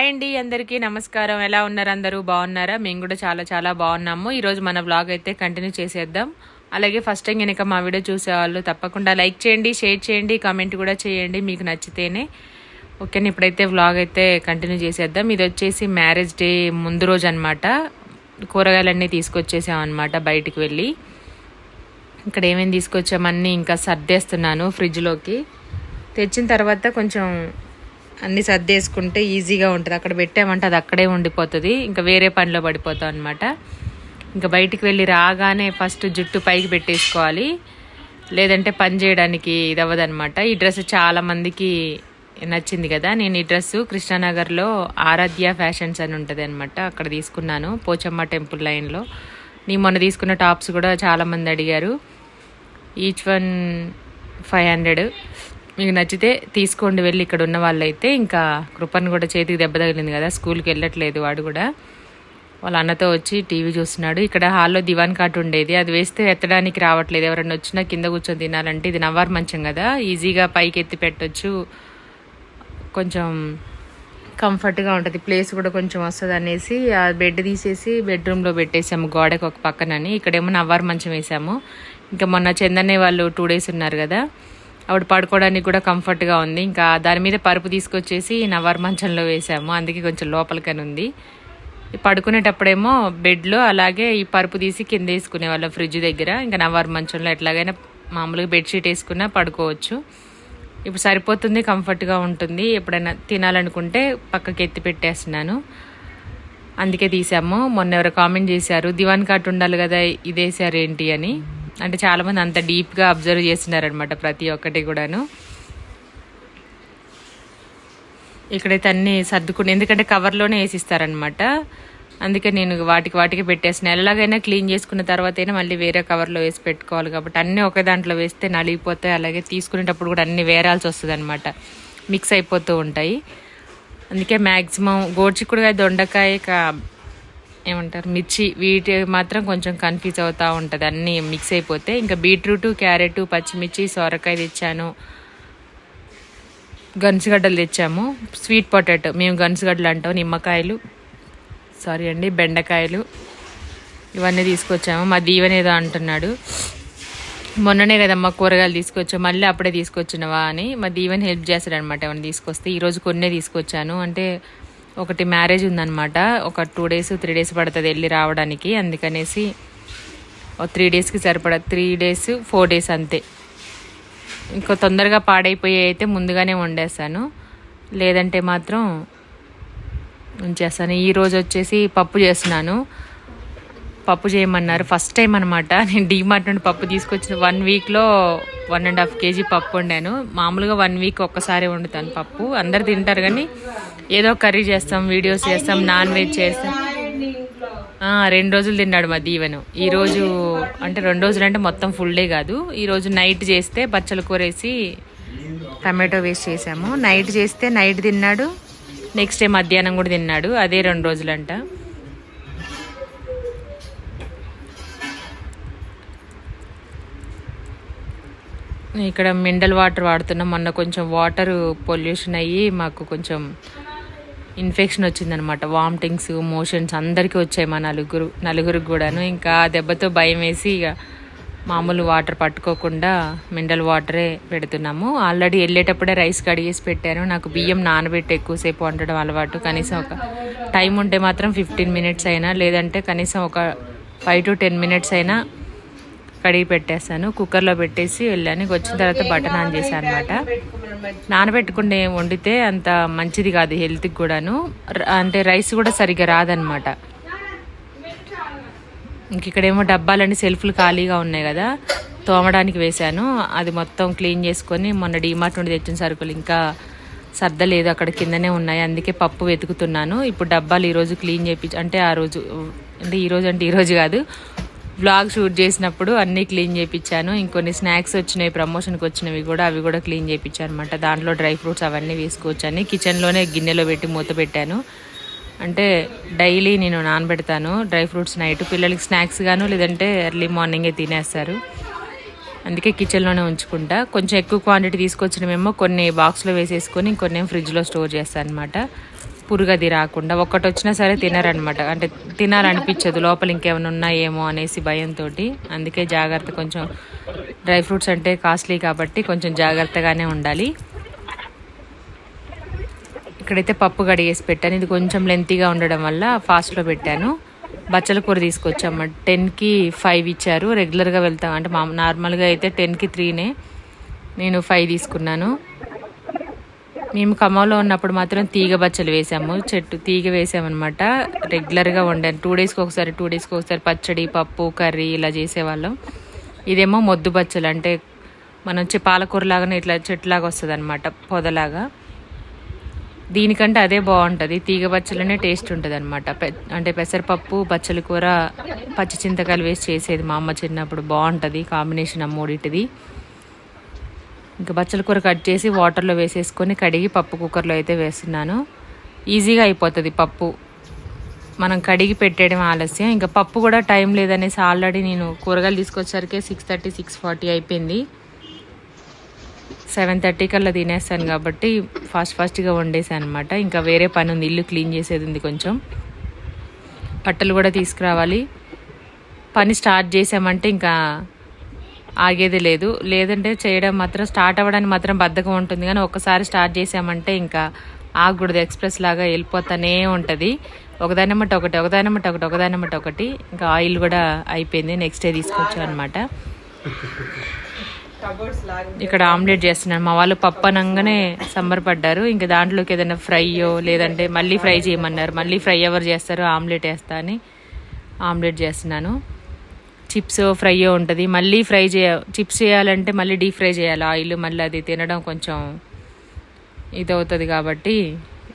Hi అండి అందరికీ నమస్కారం. ఎలా ఉన్నారు అందరూ? బాగున్నారా? మేము కూడా చాలా చాలా బాగున్నాము. ఈరోజు మన వ్లాగ్ అయితే కంటిన్యూ చేసేద్దాం. అలాగే ఫస్ట్ టైం కనుక మా వీడియో చూసేవాళ్ళు తప్పకుండా లైక్ చేయండి షేర్ చేయండి కామెంట్ కూడా చేయండి మీకు నచ్చితేనే. ఓకే ఇప్పుడైతే వ్లాగ్ అయితే కంటిన్యూ చేసేద్దాం. ఇది వచ్చేసి మ్యారేజ్ డే ముందు రోజు అనమాట కూరగాయలన్నీ తీసుకొచ్చేసాం అనమాట బయటికి వెళ్ళి. ఇక్కడ ఏమేమి తీసుకొచ్చామన్నీ ఇంకా సర్దేస్తున్నాను ఫ్రిడ్జ్లోకి తెచ్చిన తర్వాత కొంచెం అన్నీ సర్దేసుకుంటే ఈజీగా ఉంటుంది. అక్కడ పెట్టామంటే అది అక్కడే ఉండిపోతుంది. ఇంకా వేరే పనిలో పడిపోతాం అనమాట ఇంకా బయటికి వెళ్ళి రాగానే ఫస్ట్ జుట్టు పైకి పెట్టేసుకోవాలి. లేదంటే పని చేయడానికి ఇది అవ్వదనమాట ఈ డ్రెస్ చాలామందికి నచ్చింది కదా. నేను ఈ డ్రెస్సు కృష్ణానగర్లో ఆరాధ్య ఫ్యాషన్స్ అని ఉంటుంది అనమాట అక్కడ తీసుకున్నాను. పోచమ్మ టెంపుల్ లైన్లో. నేను మొన్న తీసుకున్న టాప్స్ కూడా చాలామంది అడిగారు. Each one five hundred. మీకు నచ్చితే తీసుకోండి వెళ్ళి ఇక్కడ ఉన్న వాళ్ళైతే. ఇంకా కృపన్ కూడా చేతికి దెబ్బ తగిలింది కదా స్కూల్కి వెళ్ళట్లేదు వాడు కూడా. వాళ్ళ అన్నతో వచ్చి టీవీ చూస్తున్నాడు. ఇక్కడ హాల్లో దివాన్ కాట్ ఉండేది. అది వేస్తే ఎత్తడానికి రావట్లేదు. ఎవరైనా వచ్చినా కింద కూర్చొని తినాలంటే ఇది నవ్వారు మంచం కదా. ఈజీగా పైకి ఎత్తి పెట్టచ్చు. కొంచెం కంఫర్ట్గా ఉంటుంది. ప్లేస్ కూడా కొంచెం వస్తుంది అనేసి ఆ బెడ్ తీసేసి బెడ్రూమ్లో పెట్టేసాము గోడకు ఒక పక్కనని. ఇక్కడేమో నవ్వారు మంచం వేసాము ఇంకా మొన్న చందనే వాళ్ళు టూ డేస్ ఉన్నారు కదా. ఆవిడ పడుకోవడానికి కూడా కంఫర్ట్గా ఉంది. ఇంకా దాని మీద పరుపు తీసుకొచ్చేసి నవర్ మంచంలో వేసాము. అందుకే కొంచెం లోపలికని ఉంది. పడుకునేటప్పుడేమో బెడ్లో అలాగే ఈ పరుపు తీసి కింద వేసుకునే వాళ్ళం ఫ్రిడ్జ్ దగ్గర. ఇంకా నవర్ మంచంలో ఎట్లాగైనా మామూలుగా బెడ్షీట్ వేసుకున్నా పడుకోవచ్చు. ఇప్పుడు సరిపోతుంది కంఫర్ట్గా ఉంటుంది. ఎప్పుడైనా తినాలనుకుంటే పక్కకి ఎత్తి పెట్టేస్తున్నాను. అందుకే తీసాము. మొన్న ఎవరో కామెంట్ చేశారు దివాన్ కాట్ ఉండాలి కదా ఇదేసారు ఏంటి అని. అంటే చాలామంది అంత డీప్గా అబ్జర్వ్ చేస్తున్నారనమాట ప్రతి ఒక్కటి కూడాను. ఇక్కడైతే అన్నీ సర్దుకుని ఎందుకంటే కవర్లోనే వేసిస్తారనమాట అందుకే నేను వాటికి వాటికి పెట్టేసిన ఎలాగైనా క్లీన్ చేసుకున్న తర్వాత అయినా మళ్ళీ వేరే కవర్లో వేసి పెట్టుకోవాలి కాబట్టి అన్నీ ఒకే దాంట్లో వేస్తే నలిగిపోతాయి. అలాగే తీసుకునేటప్పుడు కూడా అన్ని వేరాల్సి వస్తుంది అనమాట మిక్స్ అయిపోతూ ఉంటాయి. అందుకే మ్యాక్సిమం గోడ్చిక్కుడుగా దొండకాయ ఏమంటారు మిర్చి వీటి మాత్రం కొంచెం కన్ఫ్యూజ్ అవుతూ ఉంటుంది. అన్నీ మిక్స్ అయిపోతే ఇంకా బీట్రూట్ క్యారెట్ పచ్చిమిర్చి సొరకాయ తెచ్చాను. గన్సుగడ్డలు తెచ్చాము. స్వీట్ పొటాటో మేము గన్సుగడ్డలు అంటాం నిమ్మకాయలు. సారీ అండి బెండకాయలు. ఇవన్నీ తీసుకొచ్చాము. మా దీవెన ఏదో అంటున్నాడు. మొన్ననే కదమ్మా కూరగాయలు తీసుకొచ్చాము మళ్ళీ అప్పుడే తీసుకొచ్చినవా అని. మా దీవెన్ హెల్ప్ చేస్తాడనమాట ఏమైనా తీసుకొస్తే. ఈరోజు కొన్నే తీసుకొచ్చాను. అంటే ఒకటి మ్యారేజ్ ఉందన్నమాట. ఒక టూ డేస్ త్రీ డేస్ పడుతుంది వెళ్ళి రావడానికి. అందుకనేసి ఒక త్రీ డేస్కి సరిపడ త్రీ డేస్ ఫోర్ డేస్ అంతే. ఇంకా తొందరగా పాడైపోయి అయితే ముందుగానే వండేస్తాను. లేదంటే మాత్రం ఉంచేస్తాను. ఈరోజు వచ్చేసి పప్పు చేస్తున్నాను. పప్పు చేయమన్నారు. ఫస్ట్ టైం అనమాట నేను డీమార్ట్ నుండి పప్పు తీసుకొచ్చిన వన్ వీక్లో వన్ అండ్ హాఫ్ కేజీ పప్పు వండాను. మామూలుగా వన్ వీక్ ఒక్కసారి వండుతాను పప్పు. అందరు తింటారు కానీ ఏదో కర్రీ చేస్తాం వీడియోస్ చేస్తాం నాన్ వెజ్ చేస్తాం. రెండు రోజులు తిన్నాడు మా దీవెను. ఈరోజు అంటే రెండు రోజులు అంటే మొత్తం ఫుల్ డే కాదు. ఈరోజు నైట్ చేస్తే బచ్చల కూర వేసి టమాటో వేస్ట్ చేసాము. నైట్ చేస్తే నైట్ తిన్నాడు. నెక్స్ట్ డే మధ్యాహ్నం కూడా తిన్నాడు. అదే రెండు రోజులంట. ఇక్కడ మినరల్ వాటర్ వాడుతున్నాం. మొన్న కొంచెం వాటర్ పొల్యూషన్ అయ్యి మాకు కొంచెం ఇన్ఫెక్షన్ వచ్చిందనమాట. వామిటింగ్స్ మోషన్స్ అందరికీ వచ్చాయి మా నలుగురు నలుగురికి కూడాను. ఇంకా దెబ్బతో భయం వేసి ఇక మామూలు వాటర్ పట్టుకోకుండా మినరల్ వాటరే పెడుతున్నాము. ఆల్రెడీ వెళ్ళేటప్పుడే రైస్ కడిగేసి పెట్టాను. నాకు బియ్యం నానబెట్టి ఎక్కువసేపు వండడం అలవాటు. కనీసం ఒక టైం ఉంటే మాత్రం ఫిఫ్టీన్ మినిట్స్ అయినా లేదంటే కనీసం ఒక ఫైవ్ టు టెన్ మినిట్స్ అయినా కడిగి పెట్టేస్తాను కుక్కర్లో పెట్టేసి వెళ్ళాను. వచ్చిన తర్వాత బటన్ ఆన్ చేశాను అనమాట నానబెట్టుకుంటే వండితే అంత మంచిది కాదు హెల్త్కి కూడాను. అంటే రైస్ కూడా సరిగ్గా రాదనమాట ఇంక ఇక్కడేమో డబ్బాలన్నీ సెల్ఫ్లు ఖాళీగా ఉన్నాయి కదా. తోమడానికి వేశాను. అది మొత్తం క్లీన్ చేసుకొని మొన్న డీమార్ట్ నుండి తెచ్చిన సరుకులు ఇంకా సర్దలేదు. అక్కడ కిందనే ఉన్నాయి. అందుకే పప్పు వెతుకుతున్నాను. ఇప్పుడు డబ్బాలు ఈరోజు క్లీన్ చేయించి అంటే ఆ రోజు అంటే ఈరోజు అంటే ఈరోజు కాదు. బ్లాగ్ షూట్ చేసినప్పుడు అన్నీ క్లీన్ చేయించాను ఇంకొన్ని స్నాక్స్ వచ్చినాయి ప్రమోషన్కి వచ్చినవి కూడా అవి కూడా క్లీన్ చేయించాను అనమాట దాంట్లో డ్రై ఫ్రూట్స్ అవన్నీ వేసుకోవచ్చని కిచెన్లోనే గిన్నెలో పెట్టి మూత పెట్టాను. అంటే డైలీ నేను నానబెడతాను. డ్రై ఫ్రూట్స్ నైట్ పిల్లలకి స్నాక్స్ గాను లేదంటే ఎర్లీ మార్నింగే తినేస్తారు. అందుకే కిచెన్లోనే ఉంచుకుంటా. కొంచెం ఎక్కువ క్వాంటిటీ తీసుకొచ్చినమేమో కొన్ని బాక్స్లో వేసేసుకొని కొన్ని ఫ్రిడ్జ్లో స్టోర్ చేస్తాను అనమాట పురుగది రాకుండా ఒక్కటి వచ్చినా సరే తినరనమాట అంటే తినాలనిపించదు లోపల ఇంకేమైనా ఉన్నాయేమో అనేసి భయంతో అందుకే జాగ్రత్త కొంచెం డ్రై ఫ్రూట్స్ అంటే కాస్ట్లీ కాబట్టి కొంచెం జాగ్రత్తగానే ఉండాలి. ఇక్కడైతే పప్పు కడిగేసి పెట్టాను. ఇది కొంచెం లెంతీగా ఉండడం వల్ల ఫాస్ట్లో పెట్టాను. బచ్చల కూర తీసుకొచ్చాము. టెన్కి ఫైవ్ ఇచ్చారు. రెగ్యులర్గా వెళ్తాం అంటే మా నార్మల్గా అయితే టెన్కి త్రీనే. నేను ఫైవ్ తీసుకున్నాను. మేము ఖమ్మంలో ఉన్నప్పుడు మాత్రం తీగ బచ్చలు వేసాము. చెట్టు తీగ వేసామన్నమాట. రెగ్యులర్గా వండాను. టూ డేస్కి ఒకసారి టూ డేస్కి ఒకసారి పచ్చడి పప్పు కర్రీ ఇలా చేసేవాళ్ళం. ఇదేమో మొద్దు బచ్చలు. అంటే మనం పాలకూరలాగానే పాలకూర లాగానే ఇట్లా చెట్టులాగా వస్తుంది అనమాట పొదలాగా. దీనికంటే అదే బాగుంటుంది. తీగ బచ్చలనే టేస్ట్ ఉంటుంది అనమాట అంటే పెసరపప్పు బచ్చల కూర పచ్చి చింతకాయలు వేసి చేసేది మా అమ్మ చిన్నప్పుడు. బాగుంటుంది కాంబినేషన్ ఆ మూడింటిది. ఇంకా బచ్చల కూర కట్ చేసి వాటర్లో వేసేసుకొని కడిగి పప్పు కుక్కర్లో అయితే వేస్తున్నాను. ఈజీగా అయిపోతుంది పప్పు. మనం కడిగి పెట్టేయడం ఆలస్యం. ఇంకా పప్పు కూడా టైం లేదనేసి ఆల్రెడీ నేను కూరగాయలు తీసుకొచ్చేసరికి సిక్స్ థర్టీ సిక్స్ ఫార్టీ అయిపోయింది. సెవెన్ థర్టీ కల్లా తినేస్తాను కాబట్టి ఫాస్ట్ ఫాస్ట్గా వండేసాను అనమాట ఇంకా వేరే పని ఉంది. ఇల్లు క్లీన్ చేసేది ఉంది కొంచెం. బట్టలు కూడా తీసుకురావాలి. పని స్టార్ట్ చేసామంటే ఇంకా ఆగేది లేదు. లేదంటే చేయడం మాత్రం స్టార్ట్ అవ్వడానికి మాత్రం బద్ధకం ఉంటుంది. కానీ ఒక్కసారి స్టార్ట్ చేసామంటే ఇంకా ఆగకూడదు. ఎక్స్ప్రెస్ లాగా వెళ్ళిపోతానే ఉంటుంది. ఒకదానమ్మట ఒకటి ఒకదానమ్మట ఒకటి ఒకదానమ్మట ఒకటి. ఇంకా ఆయిల్ కూడా అయిపోయింది. నెక్స్ట్ డే తీసుకొచ్చాను అనమాట ఇక్కడ ఆమ్లెట్ చేస్తున్నాను మా వాళ్ళు పప్పు అనగానే సంబరపడ్డారు ఇంకా దాంట్లోకి ఏదైనా ఫ్రైయో లేదంటే మళ్ళీ ఫ్రై చేయమన్నారు. మళ్ళీ ఫ్రై ఎవరు చేస్తారు ఆమ్లెట్ వేస్తా అని ఆమ్లెట్ చేస్తున్నాను. చిప్స్ ఫ్రై ఉంటుంది. మళ్ళీ ఫ్రై చేయ చిప్స్ చేయాలంటే మళ్ళీ డీప్ ఫ్రై చేయాలి. ఆయిల్ మళ్ళీ అది తినడం కొంచెం ఇది అవుతుంది కాబట్టి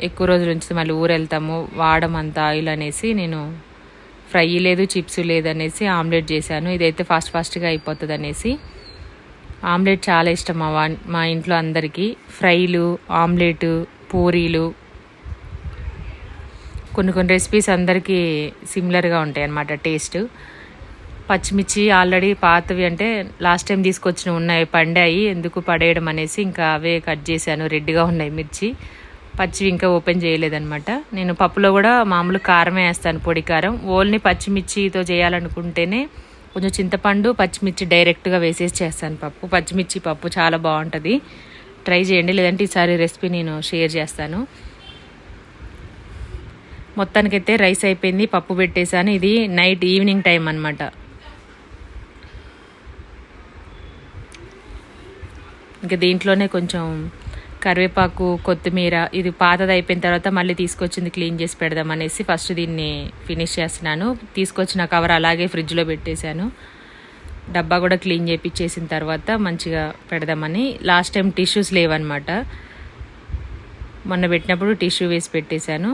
ఎక్కువ రోజుల నుంచి మళ్ళీ ఊరు వెళ్తాము వాడడం అంత ఆయిల్ అనేసి నేను ఫ్రై లేదు చిప్స్ లేదనేసి ఆమ్లెట్ చేశాను. ఇదైతే ఫాస్ట్ ఫాస్ట్గా అయిపోతుంది అనేసి ఆమ్లెట్ చాలా ఇష్టం మా వా మా ఇంట్లో అందరికీ. ఫ్రైలు ఆమ్లెట్ పూరీలు కొన్ని కొన్ని రెసిపీస్ అందరికీ సిమిలర్గా ఉంటాయి అన్నమాట టేస్ట్. పచ్చిమిర్చి ఆల్రెడీ పాతవి అంటే లాస్ట్ టైం తీసుకొచ్చిన ఉన్నాయి పండాయి ఎందుకు పడేయడం అనేసి ఇంకా అవే కట్ చేశాను రెడ్గా ఉన్నాయి మిర్చి. పచ్చివి ఇంకా ఓపెన్ చేయలేదనమాట నేను పప్పులో కూడా మామూలు కారమే వేస్తాను పొడి కారం. ఓన్లీ పచ్చిమిర్చితో చేయాలనుకుంటేనే కొంచెం చింతపండు పచ్చిమిర్చి డైరెక్ట్గా వేసేసి చేస్తాను పప్పు. పచ్చిమిర్చి పప్పు చాలా బాగుంటుంది. ట్రై చేయండి లేదంటే ఈసారి రెసిపీ నేను షేర్ చేస్తాను. మొత్తానికైతే రైస్ అయిపోయింది పప్పు పెట్టేశాను. ఇది నైట్ ఈవినింగ్ టైం అనమాట ఇంకా దీంట్లోనే కొంచెం కరివేపాకు కొత్తిమీర ఇది పాతది అయిపోయిన తర్వాత మళ్ళీ తీసుకొచ్చింది క్లీన్ చేసి పెడదాం అనేసి ఫస్ట్ దీన్ని ఫినిష్ చేస్తున్నాను. తీసుకొచ్చిన కవర్ అలాగే ఫ్రిడ్జ్లో పెట్టేశాను. డబ్బా కూడా క్లీన్ చేయించేసిన తర్వాత మంచిగా పెడదామని. లాస్ట్ టైం టిష్యూస్ లేవన్నమాట. మొన్న పెట్టినప్పుడు టిష్యూ వేసి పెట్టేశాను.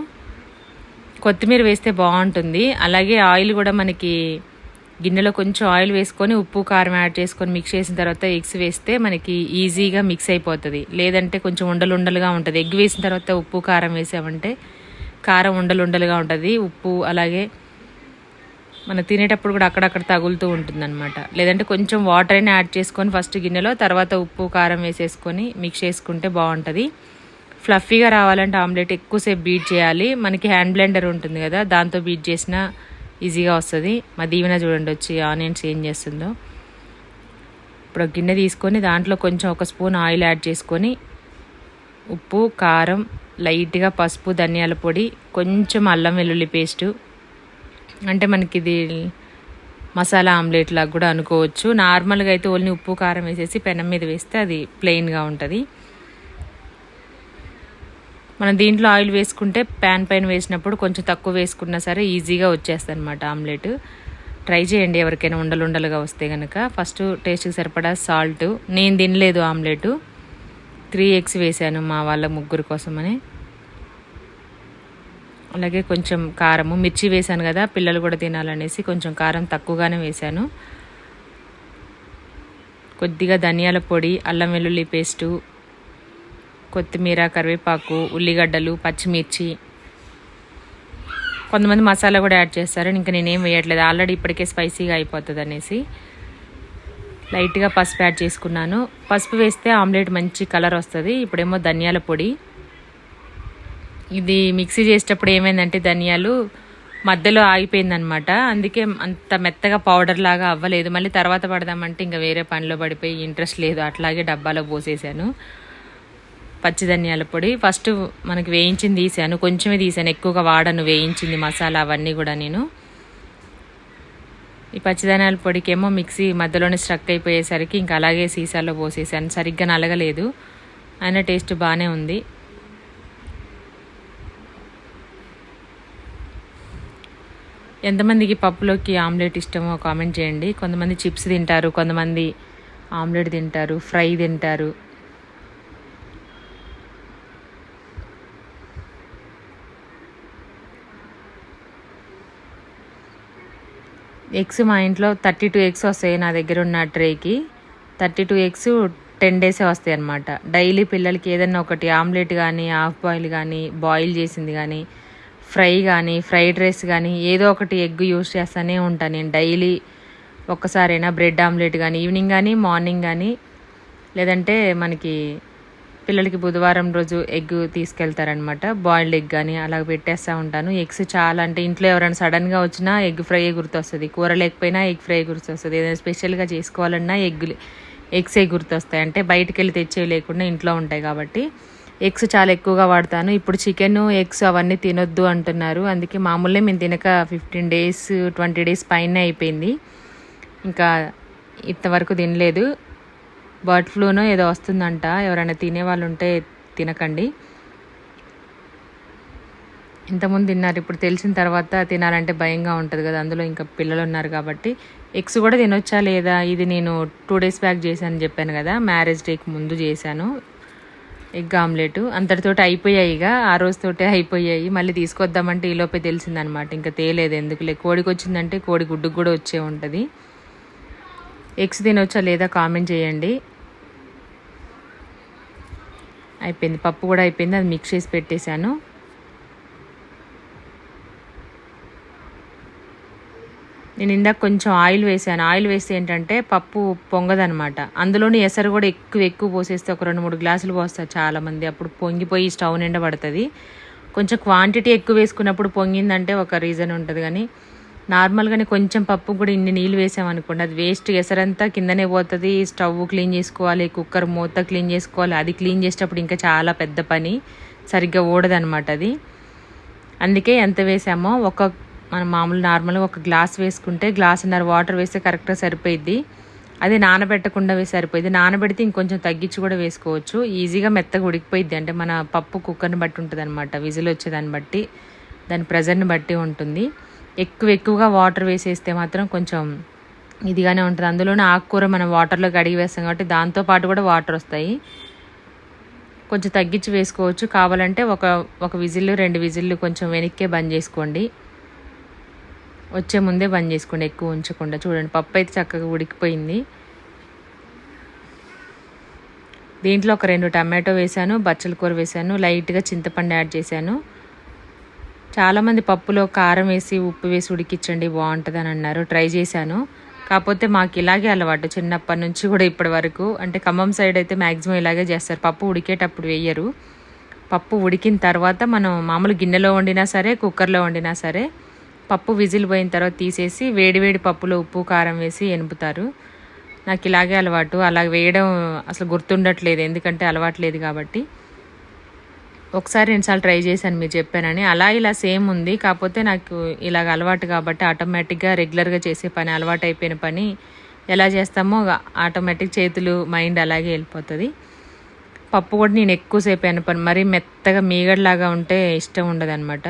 కొత్తిమీర వేస్తే బాగుంటుంది. అలాగే ఆయిల్ కూడా మనకి గిన్నెలో కొంచెం ఆయిల్ వేసుకొని ఉప్పు కారం యాడ్ చేసుకొని మిక్స్ చేసిన తర్వాత ఎగ్స్ వేస్తే మనకి ఈజీగా మిక్స్ అయిపోతుంది. లేదంటే కొంచెం ఉండలు ఉండలుగా ఉంటుంది. ఎగ్ వేసిన తర్వాత ఉప్పు కారం వేసామంటే కారం ఉండలు ఉండలుగా ఉంటుంది. ఉప్పు అలాగే మనం తినేటప్పుడు కూడా అక్కడక్కడ తగులుతూ ఉంటుంది అనమాట లేదంటే కొంచెం వాటర్ అయినా యాడ్ చేసుకొని ఫస్ట్ గిన్నెలో తర్వాత ఉప్పు కారం వేసేసుకొని మిక్స్ చేసుకుంటే బాగుంటుంది. ఫ్లఫీగా రావాలంటే ఆమ్లెట్ ఎక్కువసేపు బీట్ చేయాలి. మనకి హ్యాండ్ బ్లెండర్ ఉంటుంది కదా దాంతో బీట్ చేసినా ఈజీగా వస్తుంది. మా దీవెన చూడండి వచ్చి ఆనియన్స్ ఏం చేస్తుందో. ఇప్పుడు గిన్నె తీసుకొని దాంట్లో కొంచెం ఒక స్పూన్ ఆయిల్ యాడ్ చేసుకొని ఉప్పు కారం లైట్గా పసుపు ధనియాల పొడి కొంచెం అల్లం వెల్లుల్లి పేస్టు. అంటే మనకి ఇది మసాలా ఆమ్లెట్ లాగా కూడా అనుకోవచ్చు. నార్మల్గా అయితే ఓన్లీ ఉప్పు కారం వేసేసి పెనం మీద వేస్తే అది ప్లెయిన్గా ఉంటుంది. మనం దీంట్లో ఆయిల్ వేసుకుంటే ప్యాన్ పైన వేసినప్పుడు కొంచెం తక్కువ వేసుకున్నా సరే ఈజీగా వచ్చేస్తుంది అనమాట ఆమ్లెట్. ట్రై చేయండి ఎవరికైనా ఉండలు ఉండలుగా వస్తే కనుక ఫస్ట్ టేస్ట్కి సరిపడా సాల్ట్. నేను తినలేదు ఆమ్లెట్. త్రీ ఎగ్స్ వేసాను మా వాళ్ళ ముగ్గురు కోసమని. అలాగే కొంచెం కారము. మిర్చి వేసాను కదా పిల్లలు కూడా తినాలనేసి కొంచెం కారం తక్కువగానే వేశాను కొద్దిగా ధనియాల పొడి అల్లం వెల్లుల్లి పేస్టు కొత్తిమీర కరివేపాకు ఉల్లిగడ్డలు పచ్చిమిర్చి. కొంతమంది మసాలా కూడా యాడ్ చేస్తారు. ఇంకా నేనేం వేయట్లేదు. ఆల్రెడీ ఇప్పటికే స్పైసీగా అయిపోతుంది అనేసి లైట్గా పసుపు యాడ్ చేసుకున్నాను. పసుపు వేస్తే ఆమ్లెట్ మంచి కలర్ వస్తుంది. ఇప్పుడేమో ధనియాల పొడి. ఇది మిక్సీ చేసేటప్పుడు ఏమైందంటే ధనియాలు మధ్యలో ఆగిపోయిందనమాట. అందుకే అంత మెత్తగా పౌడర్ లాగా అవ్వలేదు. మళ్ళీ తర్వాత పడదామంటే ఇంకా వేరే పనిలో పడిపోయి ఇంట్రెస్ట్ లేదు. అట్లాగే డబ్బాలో పోసేసాను. పచ్చి ధనియాల పొడి. ఫస్ట్ మనకి వేయించింది తీసాను. కొంచెమే తీసాను. ఎక్కువగా వాడను వేయించింది మసాలా అవన్నీ కూడా నేను. ఈ పచ్చిధనియాల పొడికేమో మిక్సీ మధ్యలోనే స్ట్రక్ అయిపోయేసరికి ఇంకా అలాగే సీసాలో పోసేసాను. సరిగ్గా నలగలేదు. అయినా టేస్ట్ బాగానే ఉంది. ఎంతమందికి పప్పులోకి ఆమ్లెట్ ఇష్టమో కామెంట్ చేయండి. కొంతమంది చిప్స్ తింటారు. కొంతమంది ఆమ్లెట్ తింటారు. ఫ్రై తింటారు. ఎగ్స్ మా ఇంట్లో థర్టీ టూ ఎగ్స్ వస్తాయి నా దగ్గర ఉన్న ట్రేకి. థర్టీ టూ ఎగ్స్ టెన్ డేసే వస్తాయి అనమాట డైలీ పిల్లలకి ఏదైనా ఒకటి ఆమ్లెట్ కానీ హాఫ్ బాయిల్ కానీ బాయిల్ చేసింది కానీ ఫ్రై కానీ ఫ్రైడ్ రైస్ కానీ ఏదో ఒకటి ఎగ్ యూస్ చేస్తూనే ఉంటాను నేను. డైలీ ఒక్కసారైనా బ్రెడ్ ఆమ్లెట్ కానీ ఈవినింగ్ కానీ మార్నింగ్ కానీ లేదంటే మనకి పిల్లలకి బుధవారం రోజు ఎగ్ తీసుకెళ్తారనమాట బాయిల్డ్ ఎగ్ కానీ అలా పెట్టేస్తూ ఉంటాను. ఎగ్స్ చాలా అంటే ఇంట్లో ఎవరైనా సడన్గా వచ్చినా ఎగ్ ఫ్రై గుర్తొస్తుంది. కూర లేకపోయినా ఎగ్ ఫ్రై గుర్తొస్తుంది. ఏదైనా స్పెషల్గా చేసుకోవాలన్నా ఎగ్గులు ఎగ్సే గుర్తొస్తాయి. అంటే బయటికి వెళ్ళి తెచ్చేవి లేకుండా ఇంట్లో ఉంటాయి కాబట్టి ఎగ్స్ చాలా ఎక్కువగా వాడతాను. ఇప్పుడు చికెన్ ఎగ్స్ అవన్నీ తినొద్దు అంటున్నారు. అందుకే మామూలుగా మేము తినక ఫిఫ్టీన్ డేస్ ట్వంటీ డేస్ పైన అయిపోయింది. ఇంకా ఇంతవరకు తినలేదు. బర్డ్ ఫ్లూనో ఏదో వస్తుందంట. ఎవరైనా తినే వాళ్ళు ఉంటే తినకండి. ఇంతకుముందు తిన్నారు ఇప్పుడు తెలిసిన తర్వాత తినాలంటే భయంగా ఉంటుంది కదా. అందులో ఇంకా పిల్లలు ఉన్నారు కాబట్టి ఎగ్స్ కూడా తినొచ్చా లేదా? ఇది నేను టూ డేస్ బ్యాక్ చేశాను చెప్పాను కదా. మ్యారేజ్ డేకి ముందు చేశాను. ఎగ్ ఆమ్లెట్ అంతటితోటి అయిపోయాయి ఇక. ఆ రోజుతోటే అయిపోయాయి. మళ్ళీ తీసుకొద్దామంటే ఈలోపే తెలిసిందనమాట. ఇంకా తేలేదు ఎందుకులే. కోడికి వచ్చిందంటే కోడి గుడ్డుకు కూడా వచ్చే ఉంటుంది. ఎగ్స్ తినొచ్చా లేదా కామెంట్ చేయండి. అయిపోయింది. పప్పు కూడా అయిపోయింది. అది మిక్స్ చేసి పెట్టేశాను. నేను ఇందాక కొంచెం ఆయిల్ వేసాను. ఆయిల్ వేస్తే ఏంటంటే పప్పు పొంగదనమాట అందులోని ఎసరు కూడా ఎక్కువ ఎక్కువ పోసేస్తే ఒక రెండు మూడు గ్లాసులు పోస్తారు చాలామంది. అప్పుడు పొంగిపోయి స్టవ్ నిండా పడుతుంది. కొంచెం క్వాంటిటీ ఎక్కువ వేసుకున్నప్పుడు పొంగిందంటే ఒక రీజన్ ఉంటుంది. కానీ నార్మల్గానే కొంచెం పప్పు కూడా ఇన్ని నీళ్ళు వేసామనుకోండి అది వేస్ట్ ఎసరంతా కిందనే పోతుంది స్టవ్ క్లీన్ చేసుకోవాలి కుక్కర్ మూత క్లీన్ చేసుకోవాలి అది క్లీన్ చేసేటప్పుడు ఇంకా చాలా పెద్ద పని సరిగ్గా ఓడదనమాట అది. అందుకే ఎంత వేసామో ఒక మనం మామూలు నార్మల్గా ఒక గ్లాస్ వేసుకుంటే గ్లాసున్నర వాటర్ వేస్తే కరెక్ట్గా సరిపోయిద్ది. అది నానబెట్టకుండా వేసి సరిపోయింది నానబెడితే ఇంకొంచెం తగ్గించి కూడా వేసుకోవచ్చు. ఈజీగా మెత్తగా ఉడికిపోయిద్ది. అంటే మన పప్పు కుక్కర్ని బట్టి ఉంటుంది అనమాట విజిల్ వచ్చేదాన్ని బట్టి దాని ప్రెజర్ని బట్టి ఉంటుంది. ఎక్కువ ఎక్కువగా వాటర్ వేసేస్తే మాత్రం కొంచెం ఇదిగానే ఉంటుంది. అందులోనే ఆకుకూర మనం వాటర్లో కడిగి వేస్తాం కాబట్టి దాంతోపాటు కూడా వాటర్ వస్తాయి. కొంచెం తగ్గించి వేసుకోవచ్చు. కావాలంటే ఒక ఒక విజిల్లు రెండు విజిల్లు కొంచెం వెనక్కే బంద్ చేసుకోండి. వచ్చే ముందే బంద్ చేసుకోండి ఎక్కువ ఉంచకుండా. చూడండి పప్పు అయితే చక్కగా ఉడికిపోయింది. దీంట్లో ఒక రెండు టమాటో వేసాను బచ్చల కూర వేసాను లైట్గా చింతపండు యాడ్ చేశాను. చాలామంది పప్పులో కారం వేసి ఉప్పు వేసి ఉడికించండి బాగుంటుంది అని అన్నారు. ట్రై చేశాను. కాకపోతే మాకు ఇలాగే అలవాటు. చిన్నప్పటి నుంచి కూడా ఇప్పటి వరకు. అంటే ఖమ్మం సైడ్ అయితే మ్యాక్సిమం ఇలాగే చేస్తారు. పప్పు ఉడికేటప్పుడు వేయరు. పప్పు ఉడికిన తర్వాత మనం మామూలు గిన్నెలో వండినా సరే కుక్కర్లో వండినా సరే పప్పు విజిల్ పోయిన తర్వాత తీసేసి వేడివేడి పప్పులో ఉప్పు కారం వేసి ఎనుపుతారు. నాకు ఇలాగే అలవాటు. అలా వేయడం అసలు గుర్తుండట్లేదు. ఎందుకంటే అలవాట్లేదు కాబట్టి. ఒకసారి రెండుసార్లు ట్రై చేశాను మీరు చెప్పానని. అలా ఇలా సేమ్ ఉంది. కాకపోతే నాకు ఇలాగ అలవాటు కాబట్టి ఆటోమేటిక్గా రెగ్యులర్గా చేసే పని అలవాటు అయిపోయిన పని ఎలా చేస్తామో ఆటోమేటిక్ చేతులు మైండ్ అలాగే వెళ్ళిపోతుంది. పప్పు కూడా నేను ఎక్కువసేపు పని మరీ మెత్తగా మీగడలాగా ఉంటే ఇష్టం ఉండదు అనమాట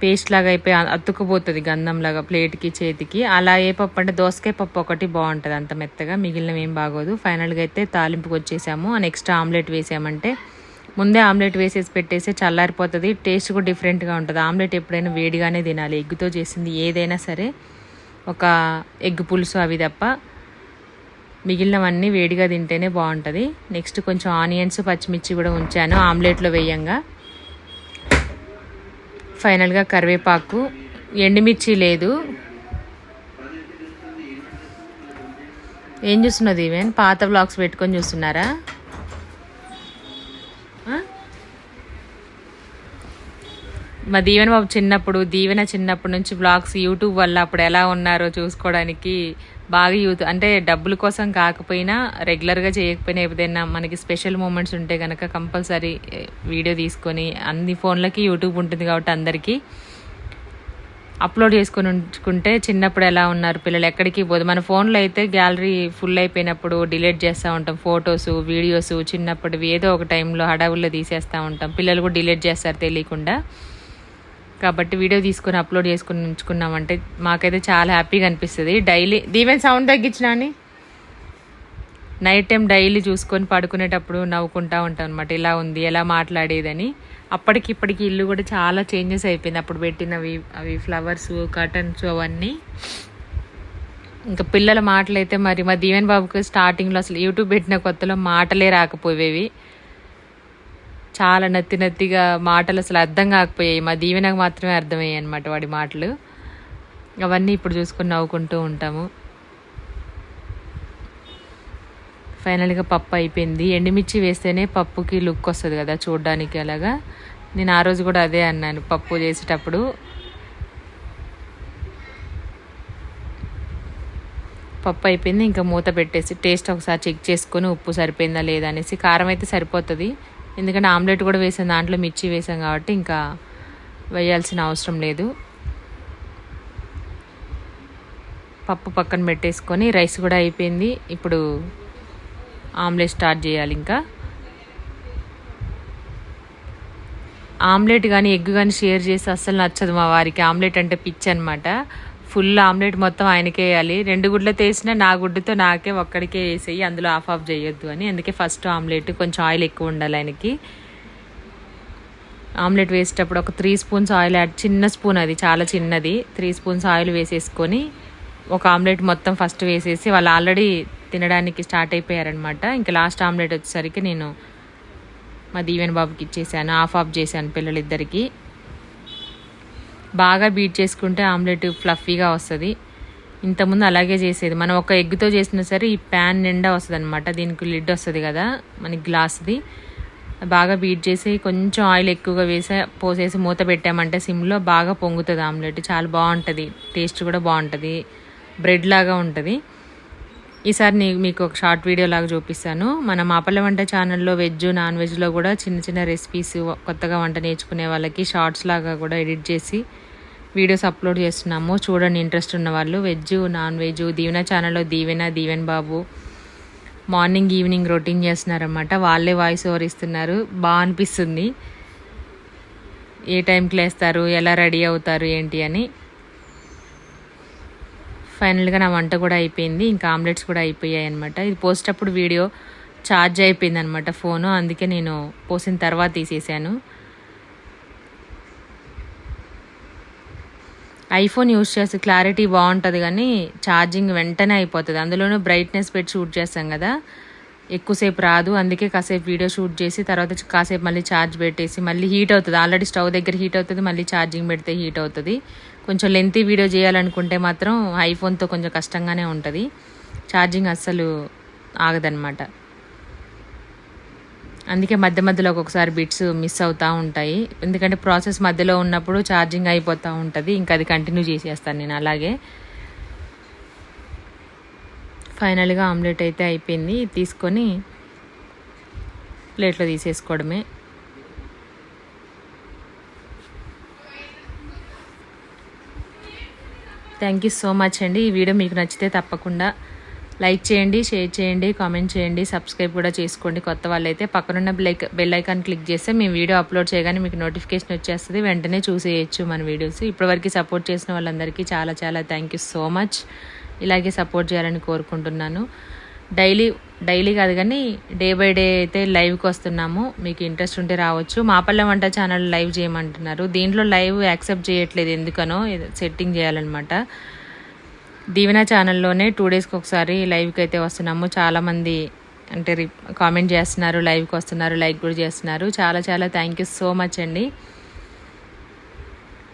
పేస్ట్ లాగా అయిపోయి అతుక్కుపోతుంది గంధంలాగా ప్లేట్కి చేతికి. అలా ఏ పప్పు అంటే దోసకాయ పప్పు ఒకటి బాగుంటుంది అంత మెత్తగా. మిగిలినవి ఏం బాగోదు. ఫైనల్గా అయితే తాలింపుకి వచ్చేసాము నెక్స్ట్ ఆమ్లెట్ వేసామంటే ముందే ఆమ్లెట్ వేసేసి పెట్టేసి చల్లారిపోతుంది టేస్ట్ కూడా డిఫరెంట్గా ఉంటుంది. ఆమ్లెట్ ఎప్పుడైనా వేడిగానే తినాలి. ఎగ్గుతో చేసింది ఏదైనా సరే ఒక ఎగ్ పులుసు అవి తప్ప మిగిలినవన్నీ వేడిగా తింటేనే బాగుంటుంది. నెక్స్ట్ కొంచెం ఆనియన్స్ పచ్చిమిర్చి కూడా ఉంచాను. ఆమ్లెట్లో వేయంగా. ఫైనల్గా కరివేపాకు. ఎండుమిర్చి లేదు. ఏం చూస్తున్నది ఈవెన్? పాత బ్లాక్స్ పెట్టుకొని చూస్తున్నారా? మా దీవెన బాబు చిన్నప్పుడు దీవెన చిన్నప్పటి నుంచి బ్లాగ్స్ యూట్యూబ్ వల్ల అప్పుడు ఎలా ఉన్నారో చూసుకోవడానికి బాగా యూత్ అంటే డబ్బుల కోసం కాకపోయినా రెగ్యులర్గా చేయకపోయినా ఏదైనా మనకి స్పెషల్ మూమెంట్స్ ఉంటే కనుక కంపల్సరీ వీడియో తీసుకొని అన్ని ఫోన్లకి యూట్యూబ్ ఉంటుంది కాబట్టి అందరికీ అప్లోడ్ చేసుకొని ఉంచుకుంటే చిన్నప్పుడు ఎలా ఉన్నారు పిల్లలు ఎక్కడికి పోదు. మన ఫోన్లో అయితే గ్యాలరీ ఫుల్ అయిపోయినప్పుడు డిలీట్ చేస్తూ ఉంటాం. ఫొటోస్ వీడియోస్ చిన్నప్పటివి ఏదో ఒక టైంలో హడావుల్లో తీసేస్తూ ఉంటాం. పిల్లలు కూడా డిలీట్ చేస్తారు తెలియకుండా. కాబట్టి వీడియో తీసుకొని అప్లోడ్ చేసుకుని ఉంచుకున్నామంటే మాకైతే చాలా హ్యాపీగా అనిపిస్తుంది. డైలీ దీవెన్ సౌండ్ తగ్గించినా అని నైట్ టైం డైలీ చూసుకొని పడుకునేటప్పుడు నవ్వుకుంటూ ఉంటాం అనమాట ఇలా ఉంది ఎలా మాట్లాడేదని. అప్పటికి ఇప్పటికి ఇల్లు కూడా చాలా చేంజెస్ అయిపోయింది. అప్పుడు పెట్టినవి అవి ఫ్లవర్స్ కర్టన్స్ అవన్నీ. ఇంకా పిల్లల మాటలు అయితే మరి మా దీవెన్ బాబుకి స్టార్టింగ్లో అసలు యూట్యూబ్ పెట్టిన కొత్తలో మాటలే రాకపోయేవి. చాలా నత్తి నత్తిగా మాటలు అసలు అర్థం కాకపోయాయి. మా దీవెనకు మాత్రమే అర్థమయ్యాయి అనమాట వాడి మాటలు. అవన్నీ ఇప్పుడు చూసుకొని నవ్వుకుంటూ ఉంటాము. ఫైనల్గా పప్పు అయిపోయింది. ఎండుమిర్చి వేస్తేనే పప్పుకి లుక్ వస్తుంది కదా చూడడానికి అలాగా. నేను ఆ రోజు కూడా అదే అన్నాను పప్పు చేసేటప్పుడు. పప్పు అయిపోయింది ఇంకా మూత పెట్టేసి టేస్ట్ ఒకసారి చెక్ చేసుకొని ఉప్పు సరిపోయిందా లేదా అనేసి కారం అయితే సరిపోతుంది. ఎందుకంటే ఆమ్లెట్ కూడా వేసాం దాంట్లో మిర్చి వేసాం కాబట్టి ఇంకా వేయాల్సిన అవసరం లేదు. పప్పు పక్కన పెట్టేసుకొని రైస్ కూడా అయిపోయింది. ఇప్పుడు ఆమ్లెట్ స్టార్ట్ చేయాలి ఇంకా. ఆమ్లెట్ కానీ ఎగ్ కానీ షేర్ చేసి అస్సలు నచ్చదు మా వారికి. ఆమ్లెట్ అంటే పిచ్చి అనమాట ఫుల్ ఆమ్లెట్ మొత్తం ఆయనకే వేయాలి. రెండు గుడ్లతో వేసినా నా గుడ్డుతో నాకే ఒక్కడికే వేసేయి అందులో ఆఫ్ ఆఫ్ చేయొద్దు అని. అందుకే ఫస్ట్ ఆమ్లెట్ కొంచెం ఆయిల్ ఎక్కువ ఉండాలి ఆయనకి. ఆమ్లెట్ వేసేటప్పుడు ఒక త్రీ స్పూన్స్ ఆయిల్ యాడ్ చిన్న స్పూన్ అది చాలా చిన్నది. త్రీ స్పూన్స్ ఆయిల్ వేసేసుకొని ఒక ఆమ్లెట్ మొత్తం ఫస్ట్ వేసేసి వాళ్ళు ఆల్రెడీ తినడానికి స్టార్ట్ అయిపోయారనమాట ఇంకా లాస్ట్ ఆమ్లెట్ వచ్చేసరికి నేను మా దీవెన్ బాబుకి ఇచ్చేసాను ఆఫ్ ఆఫ్ చేశాను పిల్లలిద్దరికీ. బాగా బీట్ చేసుకుంటే ఆమ్లెట్ ఫ్లఫీగా వస్తుంది. ఇంతకుముందు అలాగే చేసేది. మనం ఒక ఎగ్తో చేసినా సరే ఈ ప్యాన్ నిండా వస్తుంది అనమాట దీనికి లిడ్ వస్తుంది కదా మనకి గ్లాస్ది. బాగా బీట్ చేసి కొంచెం ఆయిల్ ఎక్కువగా వేసి పోసేసి మూత పెట్టామంటే సిమ్లో బాగా పొంగుతుంది ఆమ్లెట్. చాలా బాగుంటుంది. టేస్ట్ కూడా బాగుంటుంది. బ్రెడ్ లాగా ఉంటుంది. ఈసారి నీ మీకు ఒక షార్ట్ వీడియో లాగా చూపిస్తాను. మన మాపల్ల వంట ఛానల్లో వెజ్ నాన్ వెజ్లో కూడా చిన్న చిన్న రెసిపీస్ కొత్తగా వంట నేర్చుకునే వాళ్ళకి షార్ట్స్ లాగా కూడా ఎడిట్ చేసి వీడియోస్ అప్లోడ్ చేస్తున్నాము. చూడండి ఇంట్రెస్ట్ ఉన్న వాళ్ళు. వెజ్ నాన్ వెజ్ దీవెన ఛానల్లో Deevena Deeven Babu. Morning evening routine చేస్తున్నారనమాట వాళ్ళే వాయిస్ ఓవర్ ఇస్తున్నారు. బాగా అనిపిస్తుంది. ఏ టైంకి లేస్తారు? ఎలా రెడీ అవుతారు? ఏంటి అని. ఫైనల్గా నా వంట కూడా అయిపోయింది. ఇంకా ఆమ్లెట్స్ కూడా అయిపోయాయి అనమాట ఇది పోసేటప్పుడు వీడియో ఛార్జ్ అయిపోయింది అనమాట ఫోను. అందుకే నేను పోసిన తర్వాత తీసేసాను ఐఫోన్ యూస్ చేస్తే క్లారిటీ బాగుంటుంది కానీ ఛార్జింగ్ వెంటనే అయిపోతుంది. అందులోనూ బ్రైట్నెస్ పెట్టి షూట్ చేస్తాం కదా. ఎక్కువసేపు రాదు. అందుకే కాసేపు వీడియో షూట్ చేసి తర్వాత కాసేపు మళ్ళీ ఛార్జ్ పెట్టేసి మళ్ళీ హీట్ అవుతుంది. ఆల్రెడీ స్టవ్ దగ్గర హీట్ అవుతుంది మళ్ళీ ఛార్జింగ్ పెడితే హీట్ అవుతుంది. కొంచెం లెంతీ వీడియో చేయాలనుకుంటే మాత్రం ఐఫోన్తో కొంచెం కష్టంగానే ఉంటుంది. ఛార్జింగ్ అస్సలు ఆగదనమాట అందుకే మధ్య మధ్యలో ఒక్కొక్కసారి బిట్స్ మిస్ అవుతూ ఉంటాయి. ఎందుకంటే ప్రాసెస్ మధ్యలో ఉన్నప్పుడు ఛార్జింగ్ అయిపోతూ ఉంటుంది. ఇంకా అది కంటిన్యూ చేసేస్తాను నేను అలాగే. ఫైనల్గా ఆమ్లెట్ అయితే అయిపోయింది. తీసుకొని ప్లేట్లో తీసేసుకోవడమే. థ్యాంక్ యూ సో మచ్ అండి. ఈ వీడియో మీకు నచ్చితే తప్పకుండా లైక్ చేయండి షేర్ చేయండి కామెంట్ చేయండి సబ్స్క్రైబ్ కూడా చేసుకోండి. కొత్త వాళ్ళైతే పక్కనున్న బెల్ బెల్ ఐకాన్ క్లిక్ చేస్తే మేము వీడియో అప్లోడ్ చేయగానే మీకు నోటిఫికేషన్ వచ్చేస్తుంది. వెంటనే చూసేయచ్చు మన వీడియోస్. ఇప్పటివరకు సపోర్ట్ చేసిన వాళ్ళందరికీ చాలా చాలా థ్యాంక్ యూ సో మచ్ ఇలాగే సపోర్ట్ చేయాలని కోరుకుంటున్నాను. డైలీ డైలీ కాదు కానీ డే బై డే అయితే లైవ్కి వస్తున్నాము. మీకు ఇంట్రెస్ట్ ఉంటే రావచ్చు. మాపల్లె వంట ఛానల్ లైవ్ చేయమంటున్నారు. దీంట్లో లైవ్ యాక్సెప్ట్ చేయట్లేదు ఎందుకనో సెట్టింగ్ చేయాలన్నమాట. దీవెన ఛానల్లోనే టూ డేస్కి ఒకసారి లైవ్కి అయితే వస్తున్నాము. చాలామంది అంటే కామెంట్ చేస్తున్నారు లైవ్కి వస్తున్నారు లైక్ కూడా చేస్తున్నారు. చాలా చాలా థ్యాంక్ యూ సో మచ్ అండి.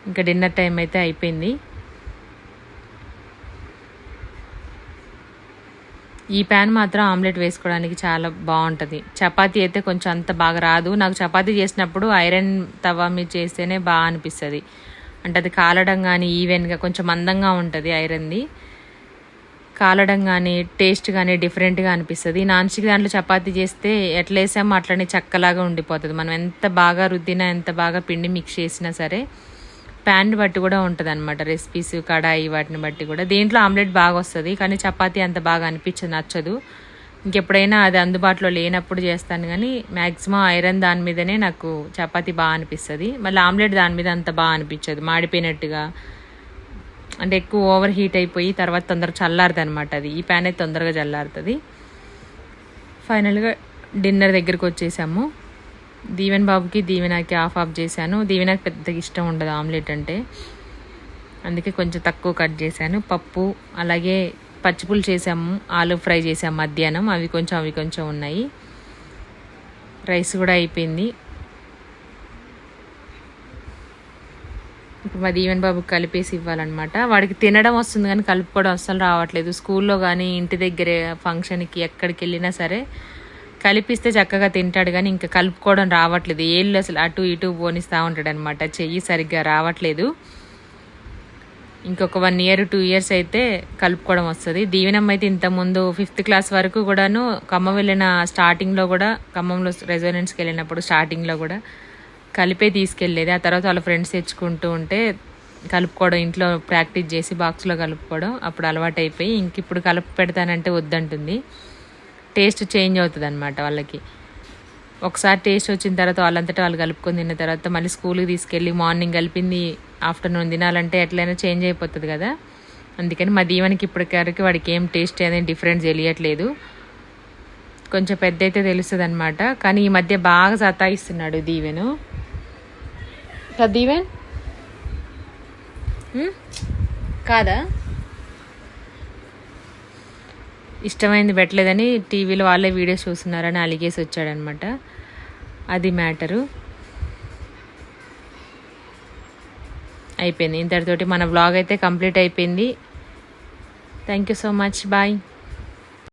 ఇంకా డిన్నర్ టైం అయితే అయిపోయింది. ఈ ప్యాన్ మాత్రం ఆమ్లెట్ వేసుకోవడానికి చాలా బాగుంటుంది. చపాతీ అయితే కొంచెం అంత బాగా రాదు. నాకు చపాతీ చేసినప్పుడు ఐరన్ తవా మీద చేస్తేనే బాగా అనిపిస్తుంది. అంటే అది కాలడం కానీ ఈవెన్గా కొంచెం మందంగా ఉంటుంది ఐరన్ది కాలడం కానీ టేస్ట్ కానీ డిఫరెంట్గా అనిపిస్తుంది. నాన్ స్టిక్ దాంట్లో చపాతీ చేస్తే ఎట్లా వేసామో అట్లనే చక్కలాగా ఉండిపోతుంది. మనం ఎంత బాగా రుద్దినా ఎంత బాగా పిండి మిక్స్ చేసినా సరే ప్యాన్ బట్టి కూడా ఉంటుంది అనమాట రెసిపీస్ కడాయి వాటిని బట్టి కూడా. దీంట్లో ఆమ్లెట్ బాగా వస్తుంది కానీ చపాతీ అంత బాగా అనిపించదు నచ్చదు. ఇంకెప్పుడైనా అది అందుబాటులో లేనప్పుడు చేస్తాను కానీ మ్యాక్సిమం ఐరన్ దాని మీదనే నాకు చపాతి బాగా అనిపిస్తుంది. మళ్ళీ ఆమ్లెట్ దాని మీద అంత బాగా అనిపించదు. మాడిపోయినట్టుగా. అంటే ఎక్కువ ఓవర్ హీట్ అయిపోయి తర్వాత తొందరగా చల్లారుతుంది అనమాట అది. ఈ ప్యాన్ అయితే తొందరగా చల్లారుతుంది. ఫైనల్గా డిన్నర్ దగ్గరికి వచ్చేసాము. దీవెన్ బాబుకి దీవెనకి ఆఫ్ ఆఫ్ చేశాను. దీవెనకి పెద్దగా ఇష్టం ఉండదు ఆమ్లెట్ అంటే. అందుకే కొంచెం తక్కువ కట్ చేశాను. పప్పు అలాగే పచ్చిపులు చేసాము ఆలు ఫ్రై చేసాము మధ్యాహ్నం. అవి కొంచెం అవి కొంచెం ఉన్నాయి. రైస్ కూడా అయిపోయింది. ఇప్పుడు మా దీవెన్ బాబుకి కలిపేసి ఇవ్వాలన్నమాట. వాడికి తినడం వస్తుంది కానీ కలుపుకోవడం అస్సలు రావట్లేదు. స్కూల్లో కానీ ఇంటి దగ్గరే ఫంక్షన్కి ఎక్కడికి వెళ్ళినా సరే కలిపిస్తే చక్కగా తింటాడు కానీ ఇంకా కలుపుకోవడం రావట్లేదు. ఏళ్ళు అసలు అటు ఇటు పోనిస్తూ ఉంటాడు అనమాట చెయ్యి సరిగ్గా రావట్లేదు. ఇంకొక వన్ ఇయర్ టూ ఇయర్స్ అయితే కలుపుకోవడం వస్తుంది. దీవెనమ్మ అయితే ఇంతకుముందు ఫిఫ్త్ క్లాస్ వరకు కూడాను ఖమ్మం వెళ్ళిన స్టార్టింగ్లో కూడా ఖమ్మంలో రెసిడెన్స్కి వెళ్ళినప్పుడు స్టార్టింగ్లో కూడా కలిపే తీసుకెళ్ళేది. ఆ తర్వాత వాళ్ళ ఫ్రెండ్స్ తెచ్చుకుంటూ ఉంటే కలుపుకోవడం ఇంట్లో ప్రాక్టీస్ చేసి బాక్స్లో కలుపుకోవడం అప్పుడు అలవాటు అయిపోయి ఇంక ఇప్పుడు కలుపు పెడతానంటే వద్దంటుంది. టేస్ట్ చేంజ్ అవుతుంది అనమాట వాళ్ళకి. ఒకసారి టేస్ట్ వచ్చిన తర్వాత వాళ్ళంతటా వాళ్ళు కలుపుకొని తిన్న తర్వాత మళ్ళీ స్కూల్కి తీసుకెళ్ళి మార్నింగ్ కలిపింది ఆఫ్టర్నూన్ తినాలంటే ఎట్లయినా చేంజ్ అయిపోతుంది కదా. అందుకని మా దీవెనకి ఇప్పటికరకు వాడికి ఏం టేస్ట్ అనేది డిఫరెన్స్ తెలియట్లేదు. కొంచెం పెద్ద అయితే తెలుస్తుంది అనమాట కానీ ఈ మధ్య బాగా సతాయిస్తున్నాడు దీవెను. దీవెన్. కాదా? ఇష్టమైంది పెట్టలేదని టీవీలో వాళ్ళే వీడియోస్ చూస్తున్నారని అలిగేసి వచ్చాడనమాట అది మ్యాటరు. అయిపోయింది. ఇంతటితోటి మన బ్లాగ్ అయితే కంప్లీట్ అయిపోయింది. Thank you so much bye